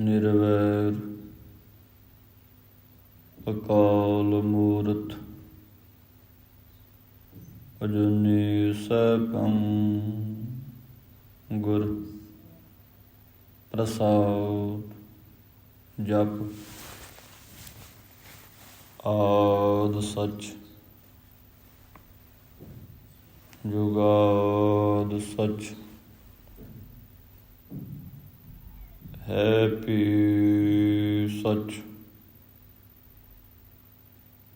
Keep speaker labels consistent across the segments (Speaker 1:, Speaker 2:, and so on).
Speaker 1: ਨਿਰਵੈਰ। ਅਕਾਲ ਮੂਰਤ ਅਜਨੀ ਸੈਭੰ ਗੁਰ ਪ੍ਰਸਾਦ ਜਪ। ਆਦ ਸਚ ਜੁਗਾਦ ਸਚ। ਹੈ ਪੀ ਸੱਚ।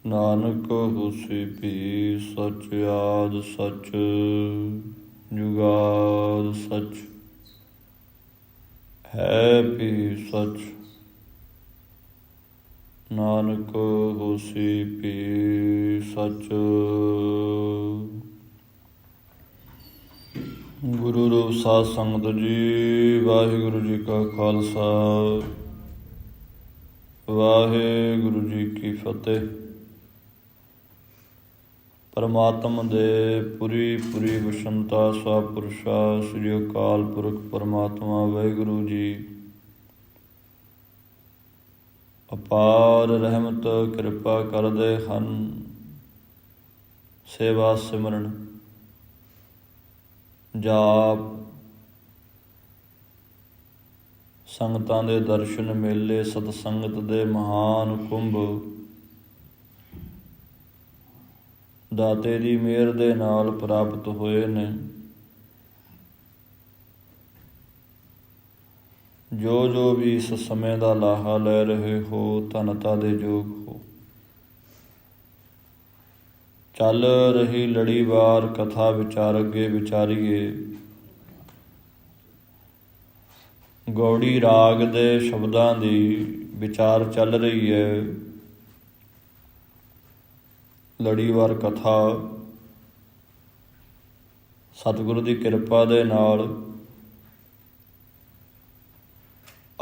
Speaker 1: ਨਾਨਕ ਹੋਸੀ ਪੀ ਸੱਚ, ਆਦ ਸੱਚ, ਜੁਗਾਦ ਸੱਚ। ਹੈ ਪੀ ਸੱਚ। ਨਾਨਕ ਹੋਸੀ ਪੀ ਸੱਚ। ਗੁਰੂ ਰੂਪ ਸਾਧ ਸੰਗਤ ਜੀ, ਵਾਹਿਗੁਰੂ ਜੀ ਕਾ ਖਾਲਸਾ। ਵਾਹਿਗੁਰੂ ਜੀ ਕੀ ਫਤਿਹ। ਪਰਮਾਤਮ ਦੇ ਪੁਰੀ ਪੁਰੀ ਵਿਸ਼ੰਤਾ ਸਵਾਪੁਰਸ਼ਾ ਸ੍ਰੀ ਅਕਾਲ ਪੁਰਖ ਪਰਮਾਤਮਾ, ਵਾਹਿਗੁਰੂ ਜੀ। ਅਪਾਰ ਰਹਿਮਤ ਕਿਰਪਾ ਕਰਦੇ ਹਨ। ਸੇਵਾ ਸਿਮਰਨ ਜਾਪ ਸੰਗਤਾਂ ਦੇ ਦਰਸ਼ਨ ਮੇਲੇ, ਸਤਸੰਗਤ ਦੇ ਮਹਾਨ ਕੁੰਭ। ਦਾਤੇ ਦੀ ਮਿਹਰ ਦੇ ਨਾਲ ਪ੍ਰਾਪਤ ਹੋਏ ਨੇ। ਜੋ ਜੋ ਵੀ ਇਸ ਸਮੇਂ ਦਾ ਲਾਹਾ ਲੈ ਰਹੇ ਹੋ, ਧਨਤਾ ਦੇ ਯੋਗ ਹੋ ਚੱਲ ਰਹੀ ਲੜੀਵਾਰ ਕਥਾ ਵਿਚਾਰ ਅੱਗੇ ਵਿਚਾਰੀਏ। ਗੌੜੀ ਰਾਗ ਦੇ ਸ਼ਬਦਾਂ ਦੀ ਵਿਚਾਰ ਚੱਲ ਰਹੀ ਹੈ ਲੜੀਵਾਰ ਕਥਾ ਸਤਿਗੁਰੂ ਦੀ ਕਿਰਪਾ ਦੇ ਨਾਲ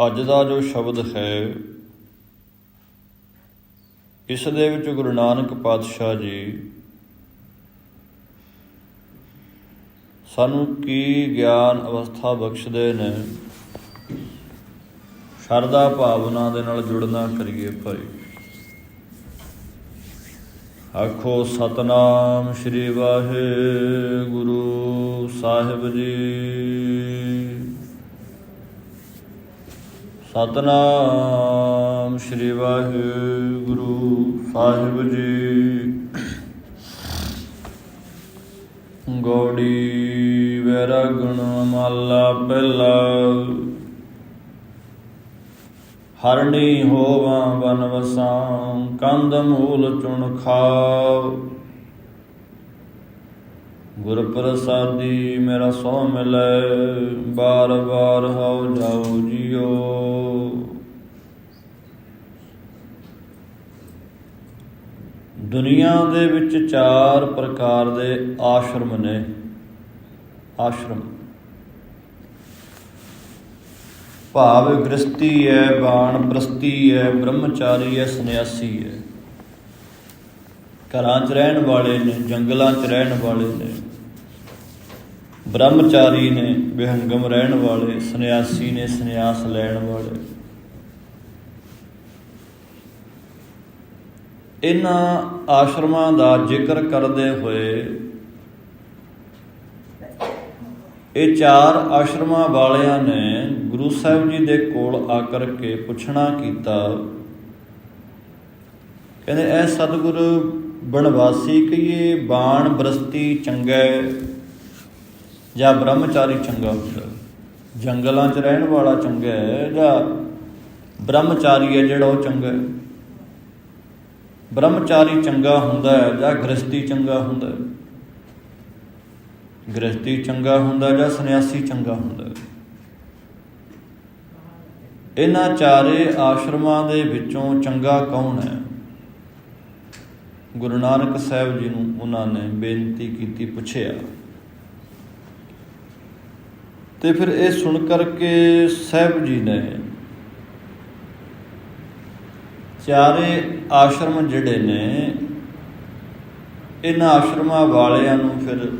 Speaker 1: ਅੱਜ ਦਾ ਜੋ ਸ਼ਬਦ ਹੈ, ਇਸ ਦੇ ਵਿੱਚ ਗੁਰੂ ਨਾਨਕ ਪਾਤਸ਼ਾਹ ਜੀ ਸਾਨੂੰ ਕੀ ਗਿਆਨ ਅਵਸਥਾ ਬਖਸ਼ਦੇ ਨੇ? ਸ਼ਰਧਾ ਭਾਵਨਾ ਦੇ ਨਾਲ ਜੁੜਨਾ ਕਰੀਏ ਭਾਈ। ਆਖੋ, ਸਤਨਾਮ ਸ੍ਰੀ ਵਾਹਿਗੁਰੂ ਸਾਹਿਬ ਜੀ। ਸਤਨਾਮ ਸ੍ਰੀ ਵਾਹਿਗੁਰੂ ਸਾਹਿਬ ਜੀ। ਗੋੜੀ ਵੈਰਾਗਣ ਮਾਲਾ ਪਹਿਲਾ। ਹਰਣੀ ਹੋਵਾਂ ਬਨ ਵਸਾਂ ਕੰਦ ਮੂਲ ਚੁਣ ਖਾਓ ਗੁਰ ਪ੍ਰਸਾਦੀ ਮੇਰਾ ਸੋ ਮਿਲੇ ਬਾਰ ਬਾਰ ਹਉ ਜਾਉ ਜਿਉ ਦੁਨੀਆ ਦੇ ਵਿੱਚ ਚਾਰ ਪ੍ਰਕਾਰ ਦੇ ਆਸ਼ਰਮ ਨੇ। ਆਸ਼ਰਮ। ਭਾਵ ਗ੍ਰਸਤੀ ਹੈ, ਬਾਣ ਪ੍ਰਸਤੀ ਹੈ, ਬ੍ਰਹਮਚਾਰੀ ਹੈ, ਸੰਨਿਆਸੀ ਹੈ। ਘਰਾਂ 'ਚ ਰਹਿਣ ਵਾਲੇ ਨੇ, ਜੰਗਲਾਂ 'ਚ ਰਹਿਣ ਵਾਲੇ ਨੇ। ਬ੍ਰਹਮਚਾਰੀ ਨੇ, ਵਿਹੰਗਮ ਰਹਿਣ ਵਾਲੇ, ਸੰਨਿਆਸੀ ਨੇ, ਸੰਨਿਆਸ ਲੈਣ ਵਾਲੇ। ਇਹਨਾਂ ਆਸ਼ਰਮਾਂ ਦਾ ਜ਼ਿਕਰ ਕਰਦੇ ਹੋਏ ਇਹ ਚਾਰ ਆਸ਼ਰਮਾਂ ਵਾਲਿਆਂ ਨੇ ਗੁਰੂ ਸਾਹਿਬ ਜੀ ਦੇ ਕੋਲ ਆ ਕਰਕੇ ਪੁੱਛਣਾ ਕੀਤਾ। ਕਹਿੰਦੇ, ਐ ਸਤਿਗੁਰ ਬਣਵਾਸੀ ਕਹੀਏ, ਬਾਣ ਬਰਸਤੀ ਚੰਗਾ ਜਾਂ ਬ੍ਰਹਮਚਾਰੀ ਚੰਗਾ ਹੁੰਦਾ? ਜੰਗਲਾਂ 'ਚ ਰਹਿਣ ਵਾਲਾ ਚੰਗਾ ਹੈ ਜਾਂ ਬ੍ਰਹਮਚਾਰੀ ਹੈ ਜਿਹੜਾ ਉਹ ਚੰਗਾ ਹੈ? ਬ੍ਰਹਮਚਾਰੀ ਚੰਗਾ ਹੁੰਦਾ ਹੈ ਜਾਂ ਗ੍ਰਸਤੀ ਚੰਗਾ ਹੁੰਦਾ ਹੈ? ਗ੍ਰਸਤੀ ਚੰਗਾ ਹੁੰਦਾ ਜਾਂ ਸੰਨਿਆਸੀ ਚੰਗਾ ਹੁੰਦਾ ਹੈ? ਇਹਨਾਂ ਚਾਰੇ ਆਸ਼ਰਮਾਂ ਦੇ ਵਿੱਚੋਂ ਚੰਗਾ ਕੌਣ ਹੈ? ਗੁਰੂ ਨਾਨਕ ਸਾਹਿਬ ਜੀ ਨੂੰ ਉਹਨਾਂ ਨੇ ਬੇਨਤੀ ਕੀਤੀ, ਪੁੱਛਿਆ। ਤੇ ਫਿਰ ਇਹ ਸੁਣ ਕਰਕੇ ਸਾਹਿਬ ਜੀ ਨੇ ਚਾਰੇ ਆਸ਼ਰਮ ਜਿਹੜੇ ਨੇ, ਇਹਨਾਂ ਆਸ਼ਰਮਾਂ ਵਾਲਿਆਂ ਨੂੰ ਫਿਰ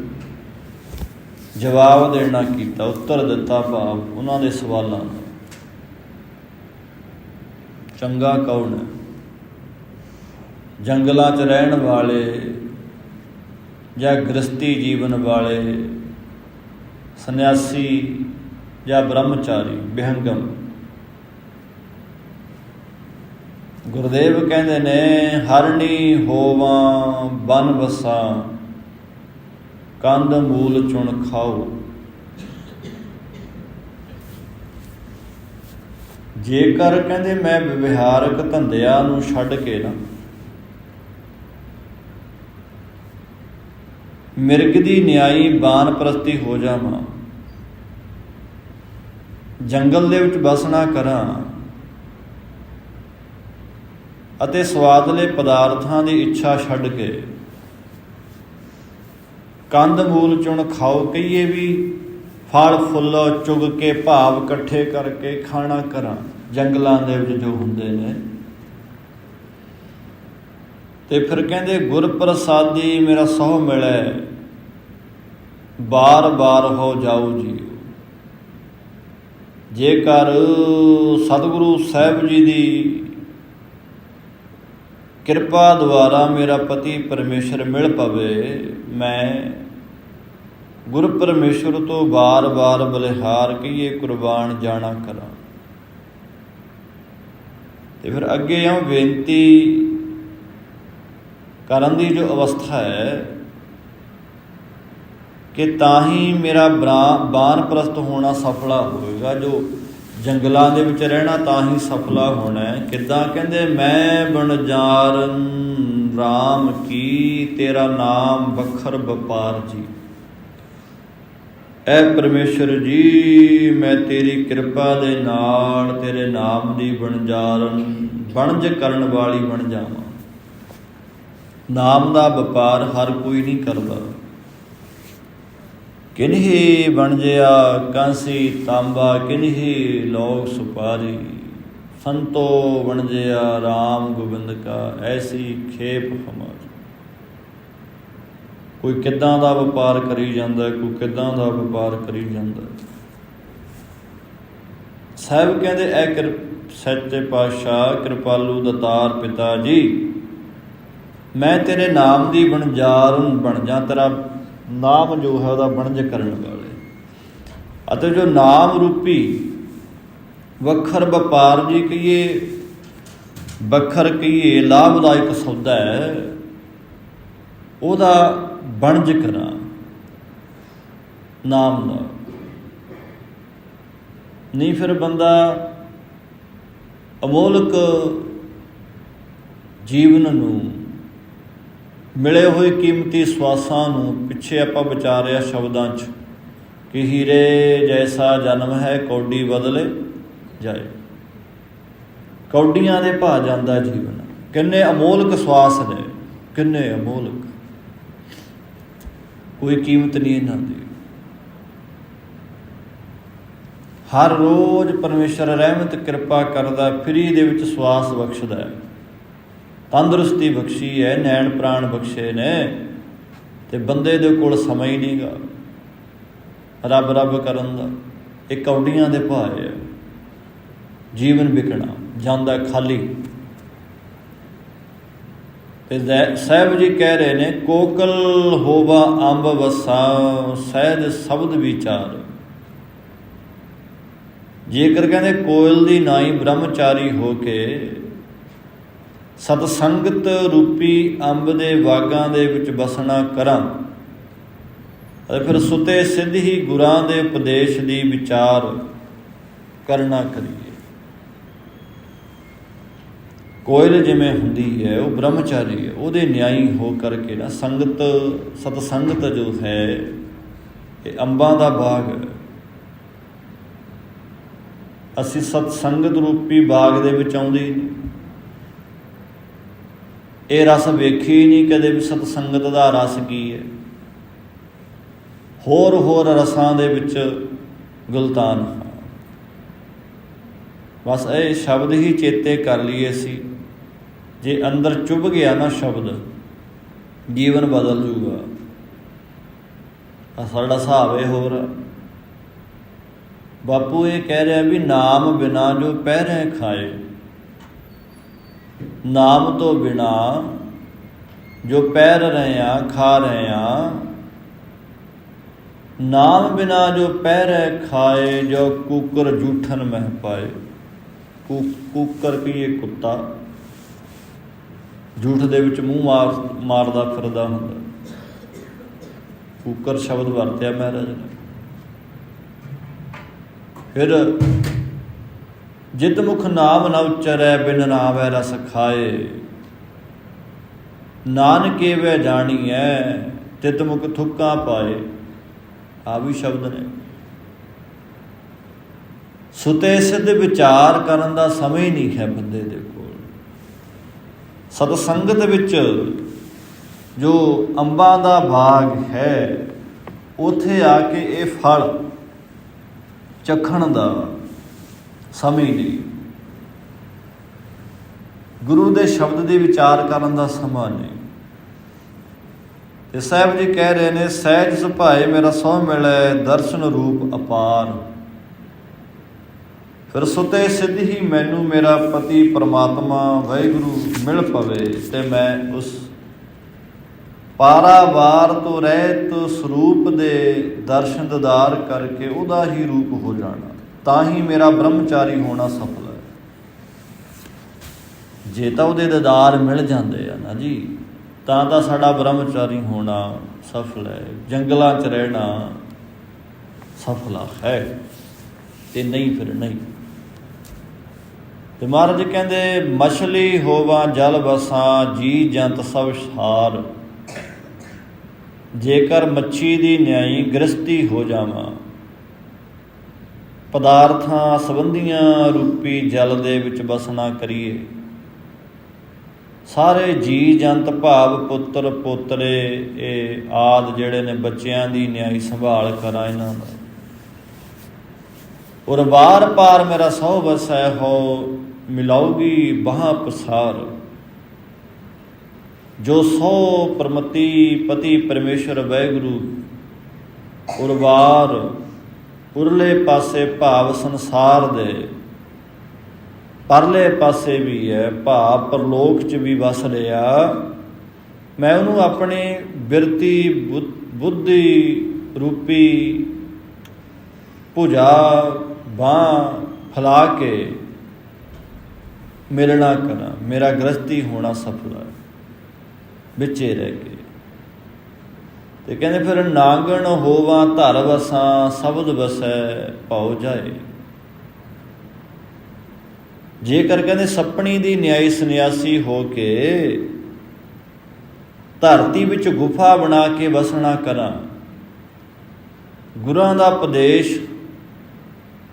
Speaker 1: ਜਵਾਬ ਦੇਣਾ ਕੀਤਾ, ਉੱਤਰ ਦਿੱਤਾ ਭਾਵ ਉਹਨਾਂ ਦੇ ਸਵਾਲਾਂ ਦਾ। ਚੰਗਾ ਕੌਣ ਹੈ? ਜੰਗਲਾਂ 'ਚ ਰਹਿਣ ਵਾਲੇ ਜਾਂ ਗ੍ਰਸਤੀ ਜੀਵਨ ਵਾਲੇ, ਸੰਨਿਆਸੀ ਜਾਂ ਬ੍ਰਹਮਚਾਰੀ, ਬਿਹੰਗਮ। ਗੁਰਦੇਵ ਕਹਿੰਦੇ ਨੇ ਹਰਣੀ ਹੋਵਾਂ ਬਨ ਵਸਾਂ ਕੰਦ ਮੂਲ ਚੁਣ ਖਾਓ। ਜੇਕਰ ਕਹਿੰਦੇ ਮੈਂ ਵਿਵਹਾਰਕ ਧੰਦਿਆਂ ਨੂੰ ਛੱਡ ਕੇ ਨਾ, ਮਿਰਗ ਦੀ ਨਿਆਈ ਬਾਨ ਪ੍ਰਸਤੀ ਹੋ ਜਾਵਾਂ, ਜੰਗਲ ਦੇ ਵਿੱਚ ਬਸਣਾ ਕਰਾਂ ਅਤੇ ਸਵਾਦਲੇ ਪਦਾਰਥਾਂ ਦੀ ਇੱਛਾ ਛੱਡ ਕੇ। ਕੰਦ ਮੂਲ ਚੁਣ ਖਾਓ ਕਹੀਏ ਵੀ, ਫਲ ਫੁੱਲ ਚੁਗ ਕੇ ਭਾਵ ਇਕੱਠੇ ਕਰਕੇ ਖਾਣਾ ਕਰਾਂ, ਜੰਗਲਾਂ ਦੇ ਵਿੱਚ ਜੋ ਹੁੰਦੇ ਨੇ। ਤੇ ਫਿਰ ਕਹਿੰਦੇ ਗੁਰ ਪ੍ਰਸਾਦੀ ਮੇਰਾ ਸਹੁ ਮਿਲੈ, ਬਾਰ ਬਾਰ ਹੋ ਜਾਊ ਜੀ ਜੇਕਰ ਸਤਿਗੁਰੂ ਸਾਹਿਬ ਜੀ ਦੀ ਕਿਰਪਾ ਦੁਆਰਾ ਮੇਰਾ ਪਤੀ ਪਰਮੇਸ਼ਰ ਮਿਲ ਪਵੇ, ਮੈਂ ਗੁਰ ਪਰਮੇਸ਼ਰ ਤੋਂ ਬਾਰ-ਬਾਰ ਬਲਿਹਾਰ ਕਹੀਏ, ਕੁਰਬਾਨ ਜਾਣਾ ਕਰਾਂ। ਤੇ ਫਿਰ ਅੱਗੇ ਆ ਬੇਨਤੀ ਕਰਨ ਦੀ ਜੋ ਅਵਸਥਾ ਹੈ ਕਿ ਤਾਂ ਹੀ ਮੇਰਾ ਬਾਨ ਪ੍ਰਸਤ ਹੋਣਾ ਸਫਲਾ ਹੋਵੇਗਾ, ਜੋ ਜੰਗਲਾਂ ਦੇ ਵਿੱਚ ਰਹਿਣਾ ਤਾਂ ਹੀ ਸਫਲਾ ਹੋਣਾ ਹੈ। ਕਿੱਦਾਂ? ਕਹਿੰਦੇ, ਮੈਂ ਬਣਜਾਰਨ RAM ਕੀ, ਤੇਰਾ ਨਾਮ ਬਖਰ ਵਪਾਰ ਜੀ। ਐ ਪਰਮੇਸ਼ਰ ਜੀ, ਮੈਂ ਤੇਰੀ ਕਿਰਪਾ ਦੇ ਨਾਲ ਤੇਰੇ ਨਾਮ ਦੀ ਬਣਜਾਰਨ, ਬਣਜ ਕਰਨ ਵਾਲੀ ਬਣ ਜਾਵਾਂ ਨਾਮ ਦਾ ਵਪਾਰ ਹਰ ਕੋਈ ਨਹੀਂ ਕਰਦਾ। ਕਿਨਹੀ ਬਣਜਿਆ ਕਾਂਸੀ ਤਾਂਬਾ, ਕਿਨਹੀ ਲੋਕ ਸੁਪਾਰੀ। ਸੰਤੋ ਬਣਜਿਆ RAM ਗੋਬਿੰਦ ਕਾ, ਐਸੀ ਖੇਪ ਹਮਾਰੀ। ਕੋਈ ਕਿੱਦਾਂ ਦਾ ਵਪਾਰ ਕਰੀ ਜਾਂਦਾ, ਕੋਈ ਕਿੱਦਾਂ ਦਾ ਵਪਾਰ ਕਰੀ ਜਾਂਦਾ। ਸਾਹਿਬ ਕਹਿੰਦੇ, ਐ ਕਿਰ, ਸੱਚੇ ਪਾਤਸ਼ਾਹ, ਕਿਰਪਾਲੂ ਦਤਾਰ ਪਿਤਾ ਜੀ, ਮੈਂ ਤੇਰੇ ਨਾਮ ਦੀ ਬਣਜਾਰ ਬਣ ਜਾ, ਤੇਰਾ ਨਾਮ ਜੋ ਹੈ ਉਹਦਾ ਬਣਜ ਕਰਨ ਵਾਲੇ। ਅਤੇ ਜੋ ਨਾਮ ਰੂਪੀ ਵਖਰ ਵਪਾਰ ਜੀ ਕਹੀਏ, ਵਖਰ ਕਹੀਏ, ਲਾਭਦਾਇਕ ਸੌਦਾ ਹੈ, ਉਹਦਾ ਬਣਜ ਕਰਾਂ। ਨਾਮ ਦਾ। ਨਹੀਂ ਫਿਰ ਬੰਦਾ ਅਮੋਲਕ ਜੀਵਨ ਨੂੰ ਮਿਲੇ ਹੋਏ ਕੀਮਤੀ ਸਵਾਸਾਂ ਨੂੰ ਪਿੱਛੇ ਆਪਾਂ ਵਿਚਾਰਿਆ ਸ਼ਬਦਾਂ 'ਚ, ਕਿ ਹੀਰੇ ਜੈਸਾ ਜਨਮ ਹੈ, ਕੌਡੀ ਬਦਲੇ ਜਾਏ। ਕੌਡੀਆਂ ਦੇ ਭਾ ਜਾਂਦਾ ਜੀਵਨ। ਕਿੰਨੇ ਅਮੋਲਕ ਸਵਾਸ ਨੇ, ਕਿੰਨੇ ਅਮੋਲਕ। ਕੋਈ ਕੀਮਤ ਨਹੀਂ ਇਹਨਾਂ ਦੀ। ਹਰ ਰੋਜ਼ ਪਰਮੇਸ਼ਰ ਰਹਿਮਤ ਕਿਰਪਾ ਕਰਦਾ, ਫਰੀ ਦੇ ਵਿੱਚ ਸਵਾਸ ਬਖਸ਼ਦਾ ਹੈ। ਤੰਦਰੁਸਤੀ ਬਖਸ਼ੀ ਹੈ, ਨੈਣ ਪ੍ਰਾਣ ਬਖਸ਼ੇ ਨੇ ਤੇ ਬੰਦੇ ਦੇ ਕੋਲ ਸਮਾਂ ਹੀ ਨਹੀਂਗਾ। ਰੱਬ ਰੱਬ ਕਰਨ ਦਾ ਇਹ ਕੌਡੀਆਂ ਦੇ ਭਾਏ ਆ ਜੀਵਨ ਵਿਕਣਾ, ਜਾਂਦਾ ਖਾਲੀ। ਤੇ ਸਾਹਿਬ ਜੀ ਕਹਿ ਰਹੇ ਨੇ, ਕੋਕਲ ਹੋਵਾ ਅੰਬ ਵਸਾ ਸਹਿਦ ਸ਼ਬਦ ਵਿਚਾਰ। ਜੇਕਰ ਕਹਿੰਦੇ ਕੋਇਲ ਦੀ ਨਾਈ ਬ੍ਰਹਮਚਾਰੀ ਹੋ ਕੇ ਸਤ ਸੰਗਤ ਰੂਪੀ ਅੰਬ ਦੇ ਬਾਗਾਂ ਦੇ ਵਿੱਚ ਬਸਣਾ ਕਰਾਂ। ਅਤੇ ਫਿਰ ਸੁਤੇ ਸਿੱਧ ਹੀ ਗੁਰਾਂ ਦੇ ਉਪਦੇਸ਼ ਦੀ ਵਿਚਾਰ ਕਰਨਾ ਕਰੀਏ। ਕੋਇਲ ਜਿਵੇਂ ਹੁੰਦੀ ਹੈ, ਉਹ ਬ੍ਰਹਮਚਾਰੀ ਹੈ, ਉਹਦੇ ਨਿਆਈ ਹੋ ਕਰਕੇ ਨਾ ਸੰਗਤ, ਸਤ ਸੰਗਤ ਜੋ ਹੈ, ਇਹ ਅੰਬਾਂ ਦਾ ਬਾਗ ਹੈ। ਅਸੀਂ ਸਤ ਸੰਗਤ ਰੂਪੀ ਬਾਗ ਦੇ ਵਿੱਚ ਆਉਂਦੇ ਇਹ ਰਸ ਵੇਖੀ ਹੀ ਨਹੀਂ ਕਦੇ ਵੀ ਸਤ ਸੰਗਤ ਦਾ ਰਸ ਕੀ ਹੈ। ਹੋਰ ਹੋਰ ਰਸਾਂ ਦੇ ਵਿੱਚ ਗੁਲਤਾਨ ਹਾਂ ਬਸ ਇਹ ਸ਼ਬਦ ਹੀ ਚੇਤੇ ਕਰ ਲਈਏ ਸੀ ਜੇ ਅੰਦਰ ਚੁੱਭ ਗਿਆ ਨਾ ਸ਼ਬਦ, ਜੀਵਨ ਬਦਲ ਜੂਗਾ। ਸਾਡਾ ਹਿਸਾਬ ਇਹ ਹੋਰ ਬਾਪੂ ਇਹ ਕਹਿ ਰਿਹਾ ਵੀ ਨਾਮ ਬਿਨਾ ਜੋ ਪਹਿਰੇ ਖਾਏ। ਨਾਮ ਤੋਂ ਬਿਨਾ ਜੋ ਪੈਰ ਰਹੇ ਆ ਖਾ ਰਹੇ ਆ ਨਾਮ ਬਿਨਾ ਜੋ ਪਹਿਰੇ ਖਾਏ, ਜੋ ਕੂਕਰ ਜੂਠਨ ਮਹਿ ਪਾਏ। ਕੂ- ਕੂਕਰ ਕੀ ਇਹ ਕੁੱਤਾ? ਜੂਠ ਦੇ ਵਿੱਚ ਮੂੰਹ ਮਾਰ, ਮਾਰਦਾ ਫਿਰਦਾ ਹੁੰਦਾ। ਕੂਕਰ ਸ਼ਬਦ ਵਰਤਿਆ ਮਹਾਰਾਜ ਨੇ। ਫਿਰ ਜਿਤ ਮੁਖ ਨਾਮ ਨ ਉਚਰੈ, ਬਿਨ ਨਾਮੈ ਰਸ ਖਾਏ। ਨਾਨਕੇ ਵੇ ਜਾਣੀਐ, ਤਿਤ ਮੁਖ ਥੁੱਕਾ ਪਾਏ। ਆ ਵੀ ਸ਼ਬਦ ਨੇ। ਸੁਤੇ ਸਿੱਧ ਵਿਚਾਰ ਕਰਨ ਦਾ ਸਮੇਂ ਹੀ ਨਹੀਂ ਹੈ ਬੰਦੇ ਦੇ ਕੋਲ। ਸਤ ਸੰਗਤ ਵਿੱਚ ਜੋ ਅੰਬਾਂ ਦਾ ਬਾਗ ਹੈ, ਉਥੇ ਆ ਕੇ ਇਹ ਫਲ ਚਖਣ ਦਾ ਸਮੇਂ ਨਹੀਂ। ਗੁਰੂ ਦੇ ਸ਼ਬਦ ਦੇ ਵਿਚਾਰ ਕਰਨ ਦਾ ਸਮਾਂ ਨਹੀਂ। ਤੇ ਸਾਹਿਬ ਜੀ ਕਹਿ ਰਹੇ ਨੇ, ਸਹਿਜ ਸੁਭਾਏ ਮੇਰਾ ਸੋ ਮਿਲੇ, ਦਰਸ਼ਨ ਰੂਪ ਅਪਾਰ। ਫਿਰ ਸੁਤੇ ਸਿੱਧ ਹੀ ਮੈਨੂੰ ਮੇਰਾ ਪਤੀ ਪ੍ਰਮਾਤਮਾ, ਵਾਹਿਗੁਰੂ ਮਿਲ ਪਵੇ ਤੇ ਮੈਂ ਉਸ ਪਾਰਾਵਾਰ ਤੋਂ ਰਹਿਤ ਸਰੂਪ ਦੇ ਦਰਸ਼ਨ ਦਦਾਰ ਕਰਕੇ ਉਹਦਾ ਹੀ ਰੂਪ ਹੋ ਜਾਣਾ। ਤਾਂ ਹੀ ਮੇਰਾ ਬ੍ਰਹਮਚਾਰੀ ਹੋਣਾ ਸਫਲ ਹੈ। ਜੇ ਤਾਂ ਉਹਦੇ ਦਦਾਰ ਮਿਲ ਜਾਂਦੇ ਆ ਨਾ ਜੀ, ਤਾਂ ਤਾਂ ਸਾਡਾ ਬ੍ਰਹਮਚਾਰੀ ਹੋਣਾ ਸਫਲ ਹੈ, ਜੰਗਲਾਂ 'ਚ ਰਹਿਣਾ ਸਫਲ ਹੈ ਤੇ ਨਹੀਂ ਫਿਰ ਨਹੀਂ। ਤੇ ਮਹਾਰਾਜ ਕਹਿੰਦੇ, ਮਛਲੀ ਹੋਵਾ, ਜਲ ਬਸਾਂ ਜੀ ਜੰਤ ਸਭ ਸਾਰ। ਜੇਕਰ ਮੱਛੀ ਦੀ ਨਿਆਈ ਗ੍ਰਸਤੀ ਹੋ ਜਾਵਾਂ ਪਦਾਰਥਾਂ ਸੰਬੰਧੀਆਂ ਰੂਪੀ ਜਲ ਦੇ ਵਿੱਚ ਬਸਣਾ ਕਰੀਏ। ਸਾਰੇ ਜੀ ਜੰਤ ਭਾਵ ਪੁੱਤਰ ਪੋਤਰੇ, ਇਹ ਆਦ ਜਿਹੜੇ ਨੇ ਬੱਚਿਆਂ ਦੀ ਨਿਆਈ ਸੰਭਾਲ ਕਰਾਂ ਇਹਨਾਂ ਦਾ। ਔਰ ਵਾਰ ਪਾਰ ਮੇਰਾ ਸੋ ਵਸੈ ਹੋ ਮਿਲਾਉਗੀ ਬਾਹ ਪਸਾਰ। ਜੋ ਸੋ ਪਰਮਤੀ ਪਤੀ ਪਰਮੇਸ਼ਰ ਵੈਗੁਰੂ ਉਰਵਾਰ ਪੁਰਲੇ ਪਾਸੇ ਭਾਵ ਸੰਸਾਰ ਦੇ। ਪਰਲੇ ਪਾਸੇ ਵੀ ਹੈ ਭਾਵ, ਪਰਲੋਕ ਚ ਵੀ ਵਸ ਲਿਆ ਮੈਂ ਉਹਨੂੰ ਆਪਣੇ ਬਿਰਤੀ ਬੁੱਧ- ਬੁੱਧੀ ਰੂਪੀ ਭੁਜਾ, ਬਾਹ ਫਲਾ ਕੇ ਮਿਲਣਾ ਕਰਾਂ। ਮੇਰਾ ਗ੍ਰਸਤੀ ਹੋਣਾ ਸਫਲ ਹੈ। ਵਿੱਚੇ ਰਹਿ ਕੇ। ਤੇ ਕਹਿੰਦੇ ਫਿਰ ਨਾਗਣ ਹੋਵਾਂ ਧਰ ਵਸਾਂ, ਸ਼ਬਦ ਵਸੈ ਭਉ ਜਾਏ। ਜੇਕਰ ਕਹਿੰਦੇ ਸੱਪਣੀ ਦੀ ਨਿਆਈ ਸੰਨਿਆਸੀ ਹੋ ਕੇ ਧਰਤੀ ਵਿੱਚ ਗੁਫਾ ਬਣਾ ਕੇ ਵਸਣਾ ਕਰਾਂ, ਗੁਰਾਂ ਦਾ ਉਪਦੇਸ਼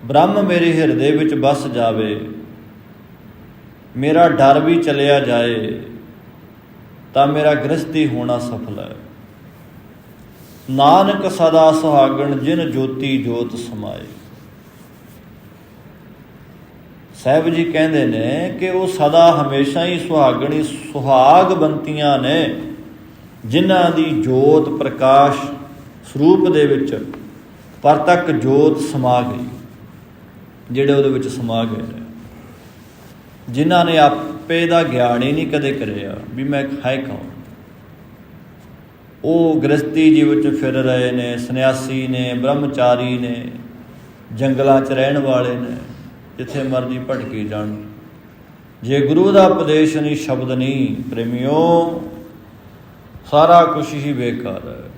Speaker 1: ਬ੍ਰਹਮ ਮੇਰੇ ਹਿਰਦੇ ਵਿੱਚ ਵਸ ਜਾਵੇ, ਮੇਰਾ ਡਰ ਵੀ ਚਲਿਆ ਜਾਏ, ਤਾਂ ਮੇਰਾ ਗ੍ਰਸਤੀ ਹੋਣਾ ਸਫਲ ਹੈ। ਨਾਨਕ ਸਦਾ ਸੁਹਾਗਣ, ਜਿਨ ਜੋਤੀ ਜੋਤ ਸਮਾਏ। ਸਾਹਿਬ ਜੀ ਕਹਿੰਦੇ ਨੇ ਕਿ ਉਹ ਸਦਾ ਹਮੇਸ਼ਾ ਹੀ ਸੁਹਾਗਣੀ ਸੁਹਾਗ ਬੰਤੀਆਂ ਨੇ, ਜਿਨ੍ਹਾਂ ਦੀ ਜੋਤ ਪ੍ਰਕਾਸ਼ ਸਰੂਪ ਦੇ ਵਿੱਚ ਪਰ ਤੱਕ ਜੋਤ ਸਮਾ ਗਈ, ਜਿਹੜੇ ਉਹਦੇ ਵਿੱਚ ਸਮਾ ਗਏ ਨੇ। ਜਿਨ੍ਹਾਂ ਨੇ ਆਪੇ ਦਾ ਗਿਆਨ ਹੀ ਨਹੀਂ ਕਦੇ ਕਰਿਆ, ਵੀ ਮੈਂ ਹੈ ਕੌਣ? ਉਹ ਗ੍ਰਸਤੀ ਜੀਵ ਵਿੱਚ ਫਿਰ ਰਹੇ ਨੇ, ਸੰਨਿਆਸੀ ਨੇ, ਬ੍ਰਹਮਚਾਰੀ ਨੇ, ਜੰਗਲਾਂ 'ਚ ਰਹਿਣ ਵਾਲੇ ਨੇ, ਜਿੱਥੇ ਮਰਜ਼ੀ ਭਟਕੀ ਜਾਣ। ਜੇ ਗੁਰੂ ਦਾ ਉਪਦੇਸ਼ ਨਹੀਂ, ਸ਼ਬਦ ਨਹੀਂ, ਪ੍ਰੇਮਿਓ, ਸਾਰਾ ਕੁਝ ਹੀ ਬੇਕਾਰ ਹੈ।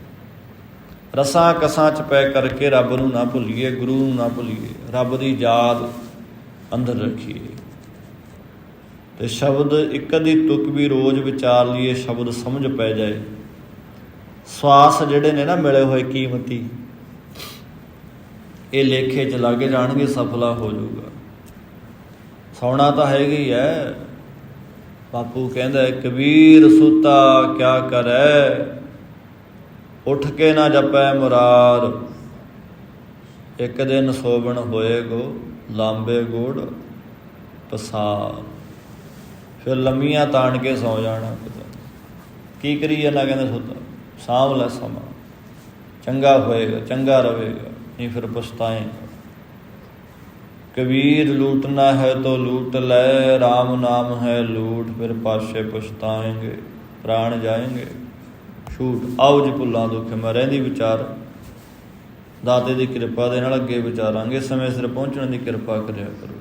Speaker 1: ਰਸਾਂ ਕਸਾਂ ਚ ਪੈ ਕਰਕੇ ਰੱਬ ਨੂੰ ਨਾ ਭੁੱਲੀਏ, ਗੁਰੂ ਨੂੰ ਨਾ ਭੁੱਲੀਏ, ਰੱਬ ਦੀ ਯਾਦ ਅੰਦਰ ਰੱਖੀਏ। ਤੇ ਸ਼ਬਦ ਇੱਕ ਅੱਧੀ ਤੁਕ ਵੀ ਰੋਜ਼ ਵਿਚਾਰ ਲਈਏ, ਸ਼ਬਦ ਸਮਝ ਪੈ ਜਾਏ। ਸਵਾਸ ਜਿਹੜੇ ਨੇ ਨਾ ਮਿਲੇ ਹੋਏ ਕੀਮਤੀ, ਇਹ ਲੇਖੇ ਚ ਲੱਗ ਜਾਣਗੇ, ਸਫਲਾ ਹੋ ਜਾਊਗਾ। ਸੌਣਾ ਤਾਂ ਹੈਗਾ ਹੀ ਹੈ। ਬਾਪੂ ਕਹਿੰਦਾ, ਕਬੀਰ ਸੁਤਾ, ਕਿਆ ਕਰੈ? ਉੱਠ ਕੇ ਨਾ ਜਪੈ ਮੁਰਾਰ। ਇੱਕ ਦਿਨ ਸੋਵਣ ਹੋਏਗੋ ਲਾਂਬੇ ਗੋੜ ਪਸਾਰ। ਫਿਰ ਲੰਮੀਆਂ ਤਾਣ ਕੇ ਸੌ ਜਾਣਾ ਕਿਤੇ ਕੀ ਕਰੀਏ ਨਾ ਕਹਿੰਦੇ ਸੁੱਤਾ। ਸਾਂਭ ਲੈ ਸਮਾਂ। ਚੰਗਾ ਹੋਏਗਾ, ਚੰਗਾ ਰਹੇਗਾ, ਨਹੀਂ ਫਿਰ ਪਛਤਾਏਗਾ। ਕਬੀਰ ਲੂਟਣਾ ਹੈ ਤੋ ਲੂਟ ਲੈ RAM ਨਾਮ ਹੈ ਲੂਟ, ਫਿਰ ਪਾਸ਼ੇ ਪਛਤਾਏਗੇ, ਪ੍ਰਾਣ ਜਾਏਗੇ। ਛੂਟ ਆਓ ਜੀ ਭੁੱਲਾਂ ਦੁੱਖ, ਮੈਂ ਰਹਿੰਦੀ ਵਿਚਾਰ। ਦਾਤੇ ਦੀ ਕਿਰਪਾ ਦੇ ਨਾਲ ਅੱਗੇ ਵਿਚਾਰਾਂਗੇ, ਸਮੇਂ ਸਿਰ ਪਹੁੰਚਣ ਦੀ ਕਿਰਪਾ ਕਰਿਆ ਕਰੋ।